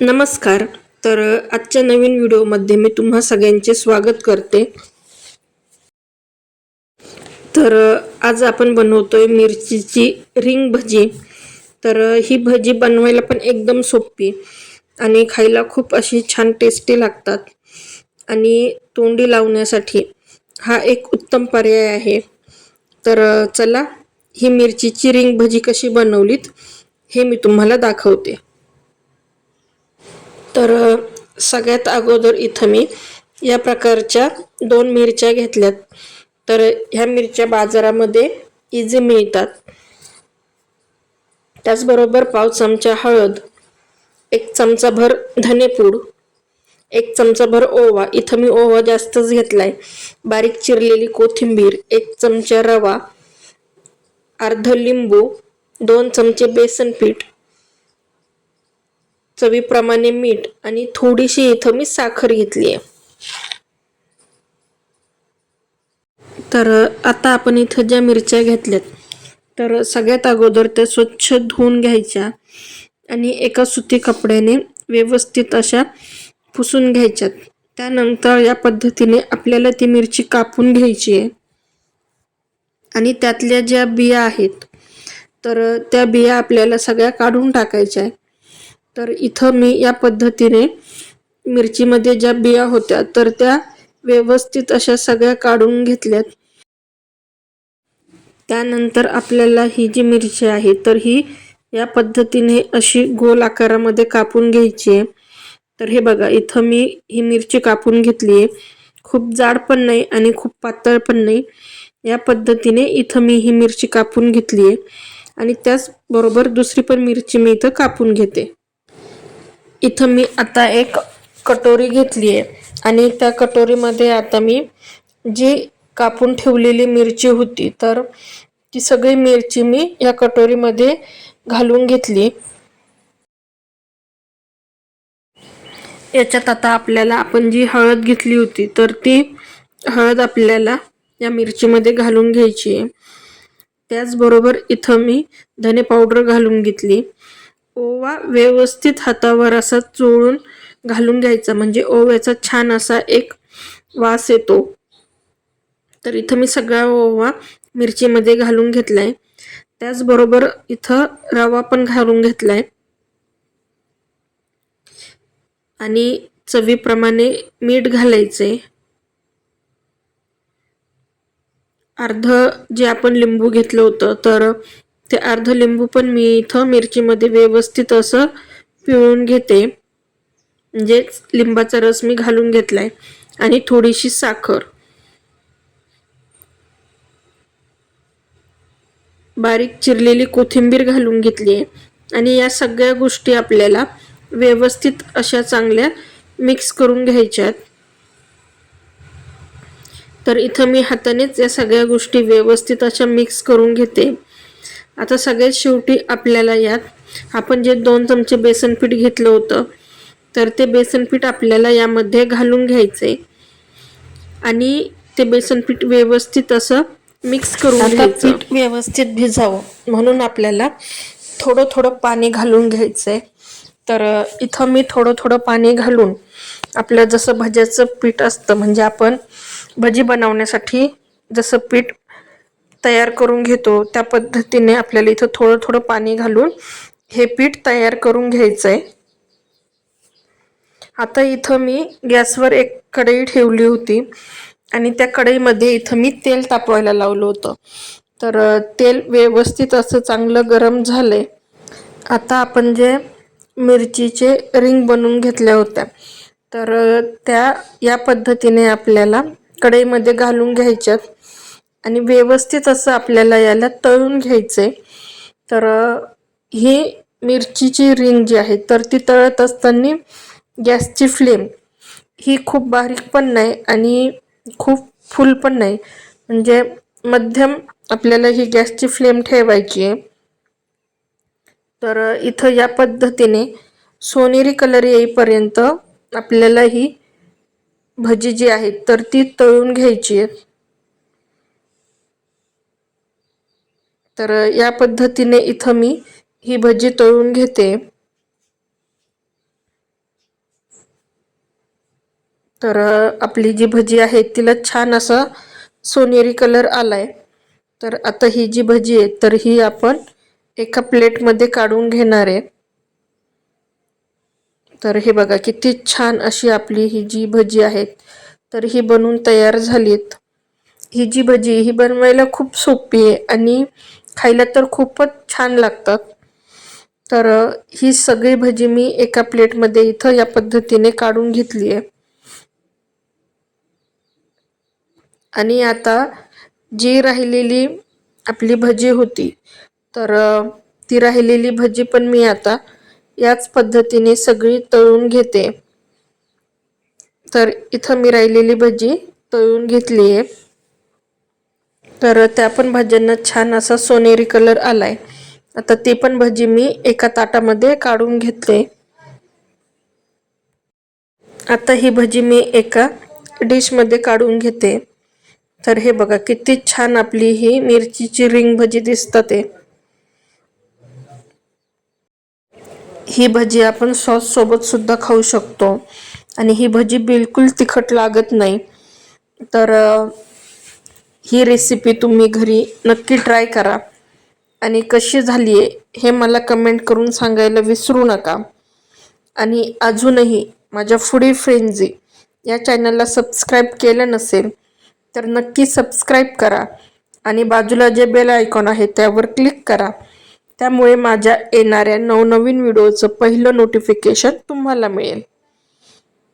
नमस्कार. तर आजच्या नवीन व्हिडिओमध्ये मी तुम्हा सगळ्यांचे स्वागत करते. तर आज आपण बनवतोय मिरचीची रिंग भजी. तर ही भजी बनवायला पण एकदम सोपी आणि खायला खूप अशी छान टेस्टी लागतात. आणि तोंडी लावण्यासाठी हा एक उत्तम पर्याय आहे. तर चला ही मिरचीची रिंग भजी कशी बनवलीत हे मी तुम्हाला दाखवते. तर सगळ्यात अगोदर इथं मी या प्रकारच्या दोन मिरच्या घेतल्यात. तर ह्या मिरच्या बाजारामध्ये इझी मिळतात. त्याचबरोबर पाव चमचा हळद एक चमचाभर धनेपूड एक चमचाभर ओवा. इथं मी ओवा जास्तच घेतला आहे बारीक चिरलेली कोथिंबीर एक चमचा रवा अर्ध लिंबू दोन चमचे बेसन पीठ चवीप्रमाणे मीठ आणि थोडीशी इथं मी साखर घेतली आहे. तर आता आपण इथं ज्या मिरच्या घेतल्यात तर सगळ्यात अगोदर त्या स्वच्छ धुवून घ्यायच्या आणि एका सुती कपड्याने व्यवस्थित अशा पुसून घ्यायच्यात. त्यानंतर या पद्धतीने आपल्याला ती मिरची कापून घ्यायची आहे. आणि त्यातल्या ज्या बिया आहेत तर त्या बिया आपल्याला सगळ्या काढून टाकायच्या आहे. तर इथं मी या पद्धतीने मिरचीमध्ये ज्या बिया होत्या तर त्या व्यवस्थित अशा सगळ्या काढून घेतल्यात. त्यानंतर आपल्याला ही जी मिरची आहे तर ही या पद्धतीने अशी गोल आकारामध्ये कापून घ्यायची आहे. तर हे बघा इथं मी ही मिरची कापून घेतली आहे. खूप जाड पण नाही आणि खूप पातळ पण नाही. या पद्धतीने इथं मी ही मिरची कापून घेतली आहे. आणि त्याचबरोबर दुसरी पण मिरची मी इथं कापून घेते. इथं मी आता एक कटोरी घेतली आहे. आणि त्या कटोरीमध्ये आता मी जी कापून ठेवलेली मिरची होती तर ती सगळी मिरची मी या कटोरीमध्ये घालून घेतली. याच्यात आता आपल्याला आपण जी हळद घेतली होती तर ती हळद आपल्याला या मिरचीमध्ये घालून घ्यायची आहे. त्याचबरोबर इथं मी धने पावडर घालून घेतली. ओवा व्यवस्थित हातावर असा चोळून घालून घ्यायचा. म्हणजे ओव्याचा छान असा एक वास येतो. तर इथं मी सगळा ओवा मिरचीमध्ये घालून घेतलाय. त्याचबरोबर इथं रवा पण घालून घेतलाय. आणि चवीप्रमाणे मीठ घालायचे अर्ध जे आपण लिंबू घेतलं होतं तर ते अर्ध लिंबू पण मी इथं मिरचीमध्ये व्यवस्थित असं पिळून घेते. म्हणजेच लिंबाचा रस मी घालून घेतलाय. आणि थोडीशी साखर. बारीक चिरलेली कोथिंबीर घालून घेतली आहे. आणि या सगळ्या गोष्टी आपल्याला व्यवस्थित अशा चांगल्या मिक्स करून घ्यायच्यात तर इथं मी हातानेच या सगळ्या गोष्टी व्यवस्थित अशा मिक्स करून घेते. आता सगळ्यात शेवटी आपल्याला यात आपण जे दोन चमचे बेसन पीठ घेतलं होतं तर ते बेसन पीठ आपल्याला यामध्ये घालून घ्यायचे आणि ते बेसन पीठ व्यवस्थित असं मिक्स करून घ्यायचं पीठ व्यवस्थित भिजावं. म्हणून आपल्याला थोडं थोडं पाणी घालून घ्यायचंय. तर अ, इथं मी थोडं थोडं पाणी घालून आपलं जसं भज्याचं पीठ असतं म्हणजे आपण भजी बनवण्यासाठी जसं पीठ तयार करून घेतो. त्या पद्धतीने आपल्याला इथं थोडं थोडं पाणी घालून हे पीठ तयार करून घ्यायचं आहे आता इथं मी गॅसवर एक कढई ठेवली होती आणि त्या कढईमध्ये इथं मी तेल तापवायला लावलं होतं. तर तेल व्यवस्थित असं चांगलं गरम झालंय. आता आपण जे मिरचीचे रिंग बनवून घेतल्या होत्या. तर त्या या पद्धतीने आपल्याला कढईमध्ये घालून घ्यायच्यात. आणि व्यवस्थित असं आपल्याला याला तळून घ्यायचंय. तर ही मिरचीची रिंग जी आहे तर ती तळत असताना गॅसची फ्लेम ही खूप बारीक पण नाही आणि खूप फुल पण नाही. म्हणजे मध्यम आपल्याला ही गॅसची फ्लेम ठेवायची आहे. तर इथं या पद्धतीने सोनेरी कलर येईपर्यंत आपल्याला ही भजी जी आहे तर ती तळून घ्यायची आहे. तर या पद्धतीने इथं मी ही भजी तळून घेते. तर आपली जी भजी आहे तिला छान असा सोनेरी कलर आलाय. तर आता ही जी भजी आहे तर ही आपण एका प्लेटमध्ये काढून घेणार आहे. तर हे बघा किती छान अशी आपली ही जी भजी आहेत तर ही बनवून तयार झालीत. ही जी भजी ही बनवायला खूप सोपी आहे आणि खायला तर खूपच छान लागतात. तर ही सगळी भजी मी एका प्लेटमध्ये इथं या पद्धतीने काढून घेतली आहे. आणि आता जी राहिलेली आपली भजी होती तर ती राहिलेली भजी पण मी आता याच पद्धतीने सगळी तळून घेते. तर इथं मी राहिलेली भजी तळून घेतली आहे. तर त्या पण भाज्यांना छान असा सोनेरी कलर आलाय. आता ती पण भजी मी एका ताटामध्ये काढून घेतले. आता ही भजी मी एका डिशमध्ये काढून घेते. तर हे बघा किती छान आपली ही मिरचीची रिंग भजी दिसतात आहे ही भजी आपण सॉस सोबत सुद्धा खाऊ शकतो. आणि ही भजी बिलकुल तिखट लागत नाही. तर ही रेसिपी तुम्ही घरी नक्की ट्राय करा. आणि कशी झाली आहे हे मला कमेंट करून सांगायला विसरू नका. आणि अजूनही माझ्या फुडी फ्रेंझी या चॅनलला सबस्क्राईब केलं नसेल तर नक्की सबस्क्राईब करा. आणि बाजूला जे बेल आयकॉन आहे त्यावर क्लिक करा. त्यामुळे माझ्या येणाऱ्या नवनवीन व्हिडिओचं पहिलं नोटिफिकेशन तुम्हाला मिळेल.